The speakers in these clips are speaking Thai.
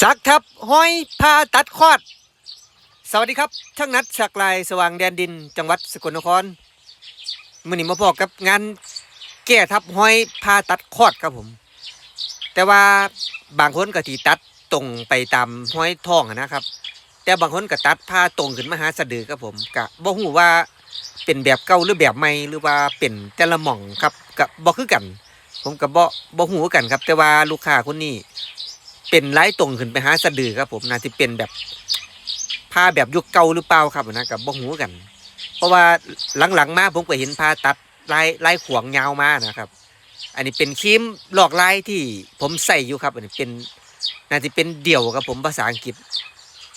สักทับห้อยพาตัดคอด สวัสดีครับช่างนัดสักลายสว่างแดนดิน จังหวัดสกลนครมื่อนี้มาพอกับงานแก้ทับห้อยพาตัดคอดครับผม แต่ว่าบางคนก็ที่ตัดตรงไปตามห้อยท้องนะครับ แต่บางคนก็ตัดผ้าตรงขึ้นมาหาสะดือครับผมกะบ่ฮู้ว่าเป็นแบบเก่าหรือแบบใหม่หรือว่าเป็นแต่ละหม่องครับกะบ่คือกัน ผมกับบ่บ่ฮู้คือกันครับ แต่ว่าลูกค้าคนนี้ เป็นไล่ตรงขึ้นไปหาสะดือครับผมน่าจะเป็นแบบผ้าแบบยุคเก่าหรือเปล่าครับนะกับบ่หูกัน เพราะว่าหลังๆมาผมก็เห็นผ้าตัดลายลายขวางยาวมานะครับ อันนี้เป็นครีมหลอกลายที่ผมใส่อยู่ครับ อันนี้เป็นน่าจะเป็นเดี่ยวครับผมภาษาอังกฤษ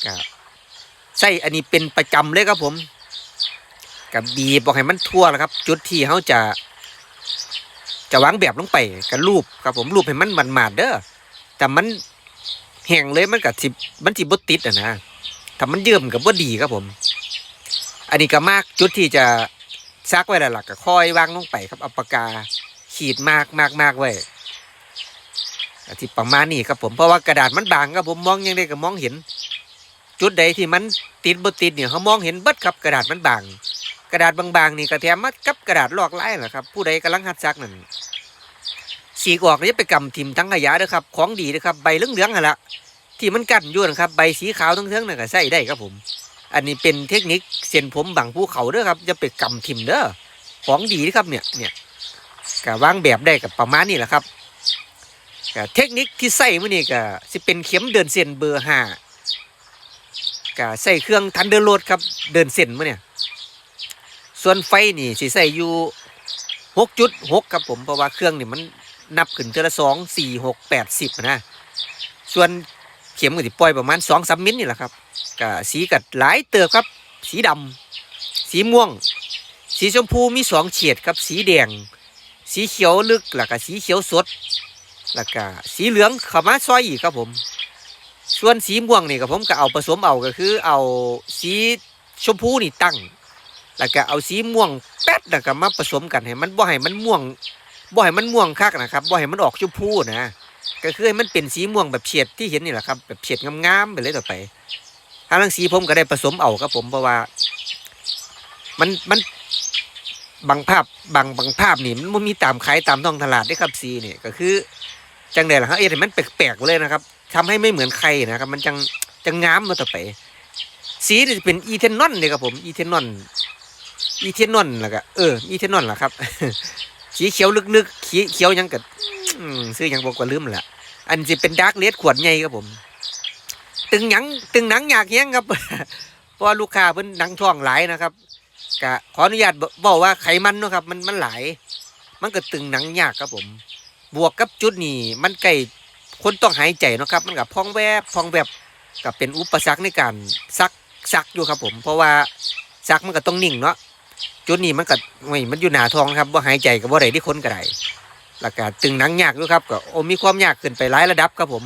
กับใส่อันนี้เป็นประจำเลยครับผม กับบีบอกให้มันทั่วแล้วครับ จุดที่เขาจะ จะวางแบบลงไปกับรูปครับผมรูปให้มันมันมาดๆเด้อแต่มัน แห้งเลยมันกับสิมันสิบติดอะนะถ้ามันเยื่อมกับว่าดีครับผม อันนี้ก็มากจุดที่จะซักไว้ล้วล่ะก็ค่อยวางลงไปครับเอาปากกาขีดมากมากมากไว้ที่ประมาณนี้ครับผมเพราะว่ากระดาษมันบางครับผมมองยังได้ก็มองเห็น จุดใดที่มันติดบ่ติดเนี่ยเขามองเห็นบิดครับกระดาษมันบาง กระดาษบางๆนี่ก็แถมมากับกระดาษลอกลายแหละครับผู้ใดกำลังหัดซักนั่น สีกออกนี่ไปกำทิมทั้งขยะเด้อครับ ของดีเด้อครับ ใบเหลืองๆนั่นละที่มันกั้นอยู่นะครับ ใบสีขาวทั้งเทั้งนั่นก็ใส่ได้ครับผม อันนี้เป็นเทคนิคเส้นผมบังภูเขาเด้อครับจะไปกำทิมเด้อของดีนะครับเนี่ยเนี่ยก็วางแบบได้กับประมาณนี้แหละครับก็เทคนิคที่ใส่มื่อนี้ก็สิเป็นเข็มเดินเส้นเบอร์ห้าก็ใส่เครื่องทันเดอร์โรดครับเดินเส้นมื่อเนี่ยส่วนไฟนี่สิใส่อยู่หกจุดหกครับผมเพราะว่าเครื่องนี่มัน นับขึ้นเทอละสองสี่หกแปดสิบนะ ส่วนเข็มก็สิปล่อยประมาณสองสามมิลนี่แหละครับก็สีกัดหลายเติบครับ สีดำสีม่วง สีชมพูมีสองเฉดครับ สีแดง สีเขียวลึกแล้วก็สีเขียวสดแล้วก็สีเหลืองขามาซอยอีกครับผม ส่วนสีม่วงนี่ก็ผมก็เอาผสมเอาก็คือเอาสีชมพูนี่ตั้ง แล้วก็เอาสีม่วงแป๊ดแล้วก็มาผสมกันให้มันบ่ให้มันม่วง บ่ให้มันม่วงคักนะครับบ่ให้มันออกชมพูนะ ก็คือให้มันเป็นสีม่วงแบบเฉียดที่เห็นนี่แหละครับแบบเฉียดงามๆไปเลยต่อไปทางสีผมก็ได้ผสมเอาครับผมเพราะว่า มันมันบางภาพบางบางภาพนี่มันบ่มีตามขายตามท้องตลาดได้ครับสีนี่ก็คือ จังไดล่ะครับเอ๊ะมันแปลกๆเลยนะครับทำให้ไม่เหมือนใครนะครับ มันจังจังงามมาต่อไป สีนี่จะเป็นอีเทนนอนนี่ครับผมอีเทนนอนอีเทนนอนแล้วก็เอออีเทนอนล่ะครับ สีเขียวลึกๆขีเขียวยังกัอืมซื้อยังบอกว่าลืมละอันจะเป็นดาร์กเลดขวดใหญ่ครับผม ตึงหยังตึงหนังอยากเฮี้ยงครับเพราะลูกค้าเพิ่นหนังท้องหลายนะครับกะขออนุญาตบอกว่าไขมันเนาะครับ มันมันหลาย มันก็ตึงหนังยากครับผม บวกกับจุดนี้มันใกล้คนต้องหายใจเนาะครับ มันกับพองแวบพองแวบกับเป็นอุปสรรคในการซักซักอยู่ครับผม เพราะว่าซักมันก็ต้องนิ่งเนาะ จุดนี้มันก็ไม่มันอยู่หนาท้องครับว่าหายใจกับว่าไรที่ค้นก็ได้แล้วก็ตึงหนังยากด้วยครับก็โอ้มีความยากขึ้นไปหลายระดับครับผม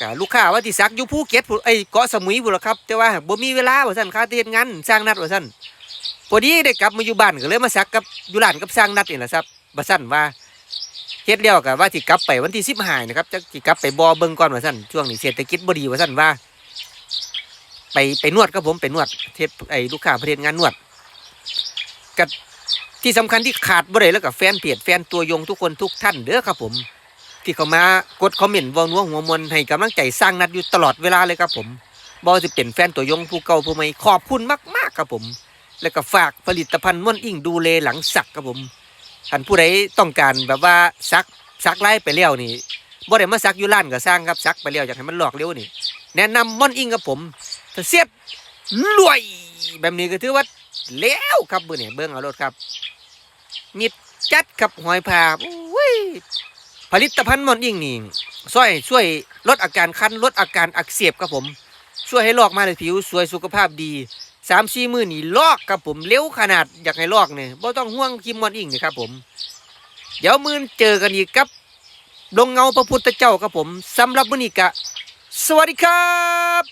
ก็ลูกค้าว่าที่ซักอยู่ภูเก็ตไอ้เกาะสมุยบุนละครับ แต่ว่าบ่มีเวลาว่าสั่นค่าเตียนงานสร้างนัดว่าสั่นพอดีได้กลับมาอยู่บ้านก็เลยมาซักกับอยู่ร้านกับสร้างนัดนี่แหละครับว่าสั่นว่าเฮ็ดแล้วก็ว่าที่กลับไปวันที่สิบห้านะครับจะที่กลับไปบ่อเบิ่งก่อนว่าสั่นช่วงนี้เศรษฐกิจบ่ดีว่าสั่นว่า ไปไปนวดครับผมไปนวดเทศไอ้ลูกค้าประเทศงานนวด กับที่สำคัญที่ขาดบ่ได้แล้วกับแฟนเพจแฟนตัวยงทุกคนทุกท่านเด้อครับผม ที่เขามากดคอมเมนต์วอนัวหัวมวลให้กำลังใจสร้างนัดอยู่ตลอดเวลาเลยครับผมบอจะเป็นแฟนตัวยงผู้เก่าผู้ใหม่ขอบคุณมาก ๆ ครับผม แล้วก็ฝากผลิตภัณฑ์ม่วนอิ่งดูเลหลังสักครับผมท่านผู้ใดต้องการแบบว่าซักซักไล่ไปแล้วนี่บ่ได้มาซักอยู่ร้านก็สร้างครับซักไปแล้วอยากให้มันหลอกเร็วนี่ แนะนำม่อนอิ่งครับผมถ้าเสียบรวย แบบนี้ก็ถือว่า แล้วครับเบื่อเนี่ยเบิ้งเอารถครับมิดจัดครับหอยพาอุ้ยผลิตภัณฑ์มอนอิงนี่ช่วยช่วยลดอาการคันลดอาการอักเสบครับผม ช่วยให้ลอกมาเลยผิวสวยสุขภาพดีสามสี่มือนี่ลอกครับผมเร็วขนาดอยากให้ลอกเนี่ยบ่ต้องห่วงครีมมอนอิงนี่ครับผม เดี๋ยวมือเจอกันอีกครับดงเงาพระพุทธเจ้าครับผมสำหรับมื้อนี้กะ สวัสดีครับ